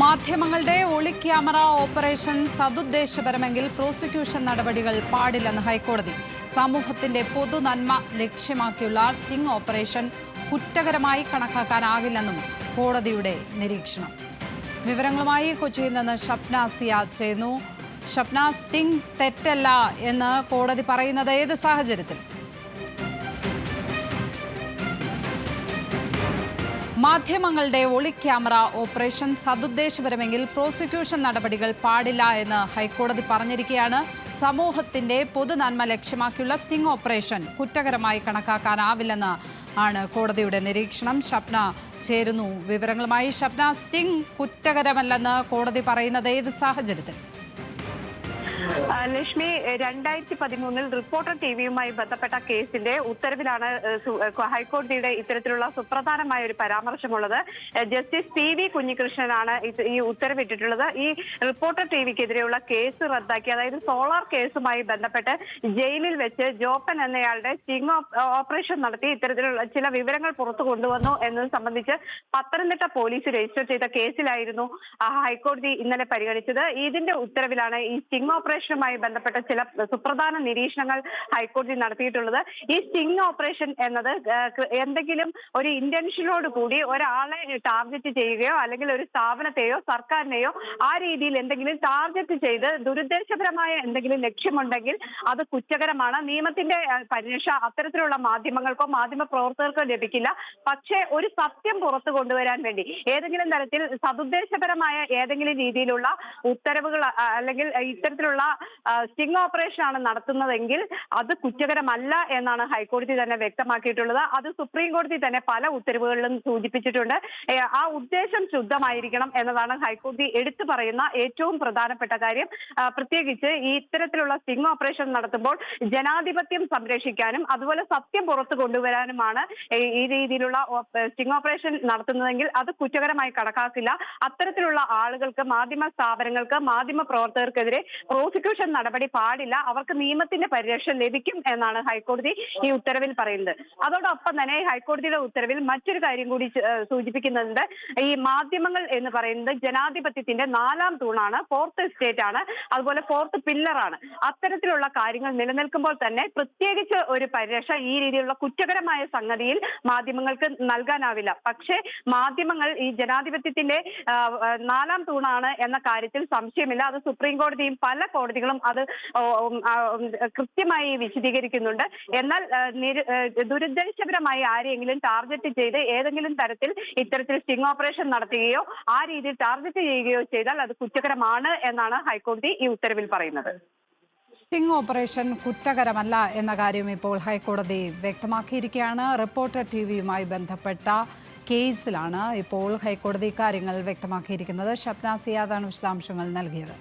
മാധ്യമങ്ങളുടെ ഒളിക്യാമറ operation സതുദ്ദേശപരമെങ്കിൽ prosecution നടപടികൾ പാടില്ലെന്ന് ഹൈക്കോടതി. സമൂഹത്തിന്റെ പൊതു നന്മ ലക്ഷ്യമാക്കിയുള്ള സ്റ്റിംഗ് ഓപ്പറേഷൻ കുറ്റകരമായി കണക്കാക്കാനാകില്ലെന്നും കോടതിയുടെ നിരീക്ഷണം. വിവരങ്ങളുമായി കൊച്ചിയിൽ നിന്ന് ഷപ്ന സിയാദ് ചെയ്യുന്നു. ഷപ്ന സ്റ്റിംഗ് തെറ്റല്ല എന്ന് കോടതി പറയുന്നത് ഏത് സാഹചര്യത്തിൽ? മാധ്യമങ്ങളുടെ ഒളിക്യാമറ ഓപ്പറേഷൻ സതുദ്ദേശപരമെങ്കിൽ പ്രോസിക്യൂഷൻ നടപടികൾ പാടില്ല എന്ന് ഹൈക്കോടതി പറഞ്ഞിരിക്കുകയാണ് സമൂഹത്തിന്റെ പൊതുനന്മ ലക്ഷ്യമാക്കിയുള്ള സ്റ്റിംഗ് ഓപ്പറേഷൻ. കുറ്റകരമായി കണക്കാക്കാനാവില്ലെന്ന് ആണ് കോടതിയുടെ നിരീക്ഷണം. ഷപ്ന ചേരുന്നു വിവരങ്ങളുമായി. ഷപ്ന സ്റ്റിംഗ് കുറ്റകരമല്ലെന്ന് കോടതി പറയുന്നത് ഏത് സാഹചര്യത്തിൽ? ലക്ഷ്മി രണ്ടായിരത്തി പതിമൂന്നിൽ റിപ്പോർട്ടർ ടി വിയുമായി ബന്ധപ്പെട്ട കേസിന്റെ ഉത്തരവിലാണ് ഹൈക്കോടതിയുടെ ഇത്തരത്തിലുള്ള സുപ്രധാനമായ ഒരു പരാമർശമുള്ളത്. ജസ്റ്റിസ് പി വി കുഞ്ഞികൃഷ്ണനാണ് ഈ ഉത്തരവിട്ടിട്ടുള്ളത്. ഈ റിപ്പോർട്ടർ ടി വിക്കെതിരെയുള്ള കേസ് റദ്ദാക്കി അതായത് സോളാർ കേസുമായി ബന്ധപ്പെട്ട് ജയിലിൽ വെച്ച് ജോപ്പൻ എന്നയാളുടെ സ്റ്റിംഗ് ഓപ്പറേഷൻ നടത്തി ഇത്തരത്തിലുള്ള ചില വിവരങ്ങൾ പുറത്തു കൊണ്ടുവന്നു എന്നത് സംബന്ധിച്ച് പത്തനംതിട്ട പോലീസ് രജിസ്റ്റർ ചെയ്ത കേസിലായിരുന്നു ഹൈക്കോടതി ഇന്നലെ പരിഗണിച്ചത്. ഇതിന്റെ ഉത്തരവിലാണ് ഈ സ്റ്റിംഗ് ഓപ്പറേഷനുമായി ബന്ധപ്പെട്ട ചില സുപ്രധാന നിരീക്ഷണങ്ങൾ ഹൈക്കോടതി നടത്തിയിട്ടുള്ളത്. ഈ സ്റ്റിംഗ് ഓപ്പറേഷൻ എന്നത് എന്തെങ്കിലും ഒരു ഇന്റൻഷനോട് കൂടി ഒരാളെ ടാർഗറ്റ് ചെയ്യുകയോ അല്ലെങ്കിൽ ഒരു സ്ഥാപനത്തെയോ സർക്കാരിനെയോ ആ രീതിയിൽ എന്തെങ്കിലും ടാർഗറ്റ് ചെയ്ത് ദുരുദ്ദേശപരമായ എന്തെങ്കിലും ലക്ഷ്യമുണ്ടെങ്കിൽ അത് കുറ്റകരമാണ്. നിയമത്തിന്റെ പരിരക്ഷ അത്തരത്തിലുള്ള മാധ്യമങ്ങൾക്കോ മാധ്യമ പ്രവർത്തകർക്കോ ലഭിക്കില്ല. പക്ഷേ ഒരു സത്യം പുറത്തു കൊണ്ടുവരാൻ വേണ്ടി ഏതെങ്കിലും തരത്തിൽ സതുദ്ദേശപരമായ ഏതെങ്കിലും രീതിയിലുള്ള ഉത്തരവുകൾ അല്ലെങ്കിൽ ഇത്തരത്തിലുള്ള സ്റ്റിംഗ് ഓപ്പറേഷൻ ആണ് നടത്തുന്നതെങ്കിൽ അത് കുറ്റകരമല്ല എന്നാണ് ഹൈക്കോടതി തന്നെ വ്യക്തമാക്കിയിട്ടുള്ളത്. അത് സുപ്രീം കോടതി തന്നെ പല ഉത്തരവുകളിലും സൂചിപ്പിച്ചിട്ടുണ്ട്. ആ ഉദ്ദേശം ശുദ്ധമായിരിക്കണം എന്നതാണ് ഹൈക്കോടതി എടുത്തു പറയുന്ന ഏറ്റവും പ്രധാനപ്പെട്ട കാര്യം. പ്രത്യേകിച്ച് ഈ ഇത്തരത്തിലുള്ള സ്റ്റിംഗ് ഓപ്പറേഷൻ നടത്തുമ്പോൾ ജനാധിപത്യം സംരക്ഷിക്കാനും അതുപോലെ സത്യം പുറത്തു കൊണ്ടുവരാനുമാണ് ഈ- ഈ രീതിയിലുള്ള സ്റ്റിംഗ് ഓപ്പറേഷൻ നടത്തുന്നതെങ്കിൽ അത് കുറ്റകരമായി കണക്കാക്കില്ല. അത്തരത്തിലുള്ള ആളുകൾക്ക് മാധ്യമ സ്ഥാപനങ്ങൾക്ക് മാധ്യമ പ്രവർത്തകർക്കെതിരെ പ്രോസിക്യൂഷൻ നടപടി പാടില്ല. അവർക്ക് നിയമത്തിന്റെ പരിരക്ഷ ലഭിക്കും എന്നാണ് ഹൈക്കോടതി ഈ ഉത്തരവിൽ പറയുന്നത്. അതോടൊപ്പം തന്നെ ഹൈക്കോടതിയുടെ ഉത്തരവിൽ മറ്റൊരു കാര്യം കൂടി സൂചിപ്പിക്കുന്നുണ്ട്. ഈ മാധ്യമങ്ങൾ എന്ന് പറയുന്നത് ജനാധിപത്യത്തിന്റെ നാലാം തൂണാണ്. ഫോർത്ത് സ്റ്റേറ്റ് ആണ്. അതുപോലെ ഫോർത്ത് പില്ലറാണ് അത്തരത്തിലുള്ള കാര്യങ്ങൾ നിലനിൽക്കുമ്പോൾ തന്നെ പ്രത്യേകിച്ച് ഒരു പരിരക്ഷ ഈ രീതിയിലുള്ള കുറ്റകരമായ സംഗതിയിൽ മാധ്യമങ്ങൾക്ക് നൽകാനാവില്ല. പക്ഷേ മാധ്യമങ്ങൾ ഈ ജനാധിപത്യത്തിന്റെ നാലാം തൂണാണ് എന്ന കാര്യത്തിൽ സംശയമില്ല. അത് സുപ്രീം കോടതിയും പല കോടതികളും അത് കൃത്യമായി വിശദീകരിക്കുന്നുണ്ട്. എന്നാൽ ദുരുദ്ദേശപരമായി ആരെയെങ്കിലും ടാർഗറ്റ് ചെയ്ത് ഏതെങ്കിലും തരത്തിൽ ഇത്തരത്തിൽ സ്റ്റിംഗ് ഓപ്പറേഷൻ നടത്തുകയോ ആ രീതിയിൽ ടാർഗറ്റ് ചെയ്യുകയോ ചെയ്താൽ അത് കുറ്റകരമാണ് എന്നാണ് ഹൈക്കോടതി ഈ ഉത്തരവിൽ പറയുന്നത്. സ്റ്റിംഗ് ഓപ്പറേഷൻ കുറ്റകരമല്ല എന്ന കാര്യം ഇപ്പോൾ ഹൈക്കോടതി വ്യക്തമാക്കിയിരിക്കുകയാണ്. റിപ്പോർട്ടർ ടി വിയുമായി ബന്ധപ്പെട്ട കേസിലാണ് ഇപ്പോൾ ഹൈക്കോടതി കാര്യങ്ങൾ വ്യക്തമാക്കിയിരിക്കുന്നത്. ഷപ്ന സിയാദാണ് വിശദാംശങ്ങൾ നൽകിയത്.